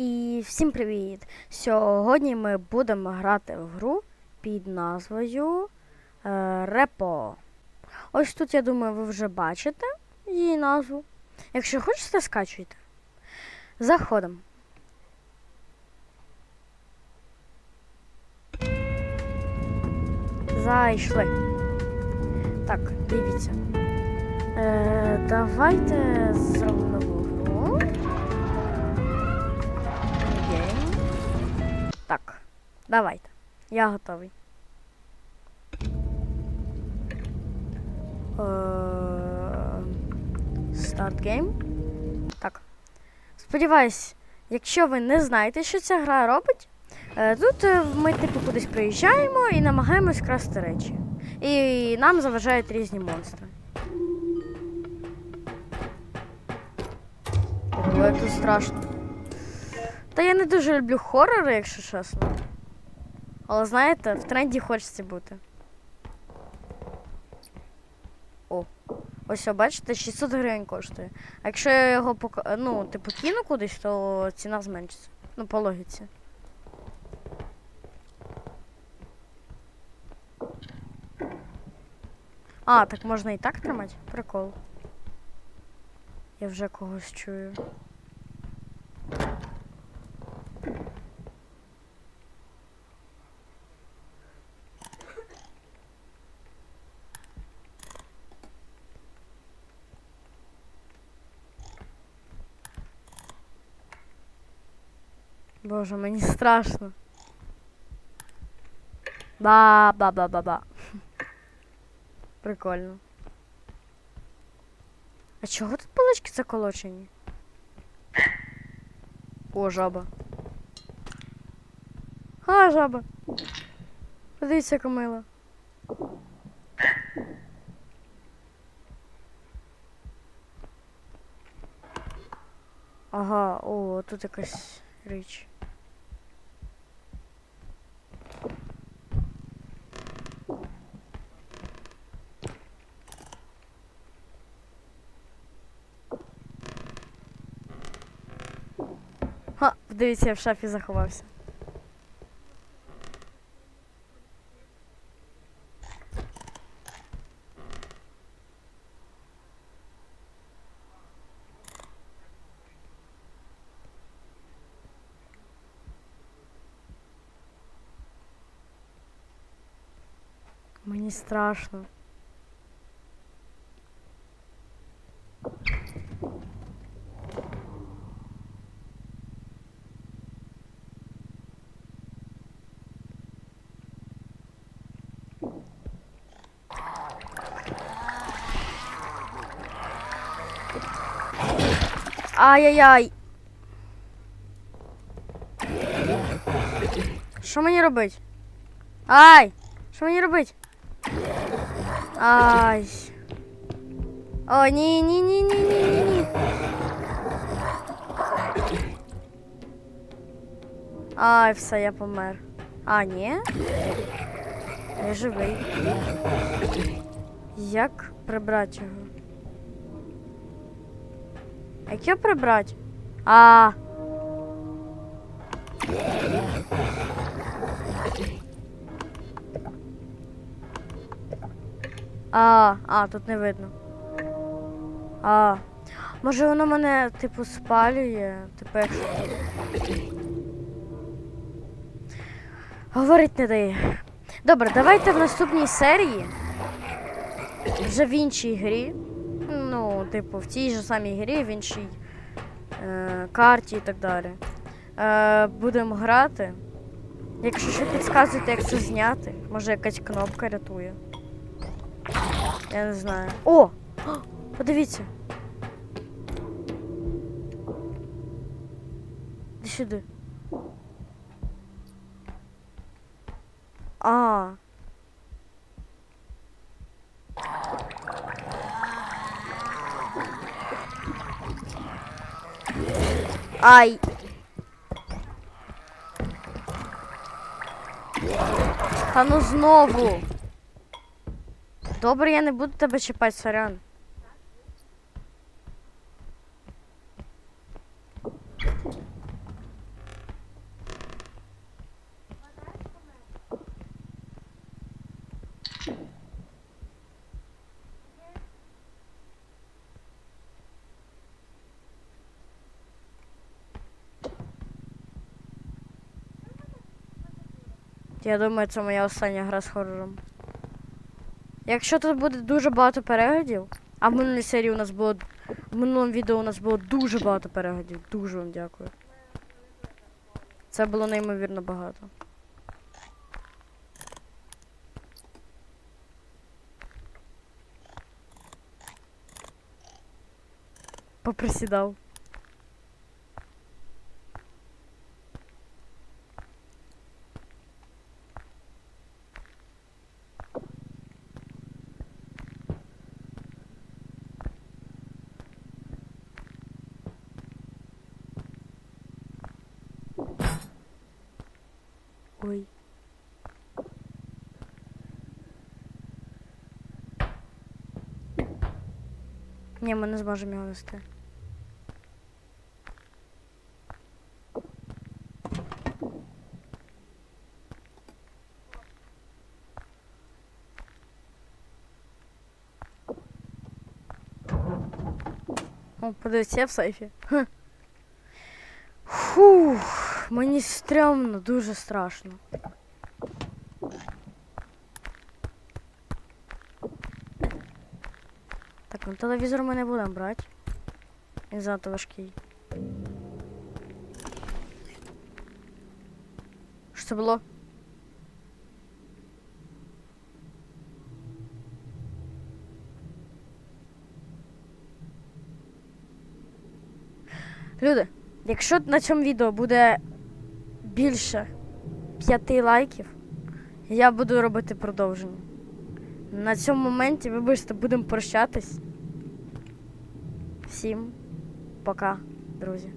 І всім привіт! Сьогодні ми будемо грати в гру під назвою е, Репо. Ось тут, я думаю, ви вже бачите її назву. Якщо хочете, скачуйте. Заходимо. Зайшли. Так, дивіться. Е, давайте зробимо давайте. Я готовий. Старт гейм. Так. Сподіваюсь, якщо ви не знаєте, що ця гра робить, е, тут е, ми типу кудись приїжджаємо і намагаємось красти речі. І нам заважають різні монстри. Тут страшно. Та я не дуже люблю хорори, якщо чесно. Але знаєте, в тренді хочеться бути. О, ось бачите, 600 гривень коштує. А якщо я його пока... ну, типу кину кудись, то ціна зменшиться. Ну, по логіці. А, так можна і так тримати? Прикол. Я вже когось чую. Боже, мені страшно. Ба-ба-ба-ба-ба. Прикольно. А чого тут палички заколочені? О, жаба. А, жаба. Подивіться, яка. Ага, о, тут якась річ. Ха, дивіться, я в шафі заховався. Мені страшно. Ай-яй-яй. Що мені робить? Ай! Що мені робить? Ай. О, ні, ні, ні, ні, ні, ні, ні. Ай, все, я помер. А, ні? Я живий. Як прибрати його? Як його прибрати? А. А, а, тут не видно. А. Може воно мене, типу, спалює? Типу, якщо. Говорить не дає. Добре, давайте в наступній серії. Вже в іншій грі. Типу, в тій же самій грі, в іншій е, карті і так далі. Е, будемо грати. Якщо що підказуєте, як це зняти, може якась кнопка рятує. Я не знаю. О! Подивіться. Іди сюди. А. Ай. Та ну знову. Добре, я не буду тебе чіпати, сорян. Я думаю, це моя остання гра з хорором. Якщо тут буде дуже багато переглядів, а в минулій серії у нас було. В минулому відео у нас було дуже багато переглядів. Дуже вам дякую. Це було неймовірно багато. Поприсідав. Ні, ми не зможемо його нести. О, подивіться, я в сейфі. Хм. Фух, мені стрьомно, дуже страшно. Так, ну телевізор ми не будемо брати. Він занадто важкий. Що це було? Люди, якщо на цьому відео буде більше п'яти лайків, я буду робити продовження. На цьому моменті, вибачте, будемо прощатись. Всім пока, друзі.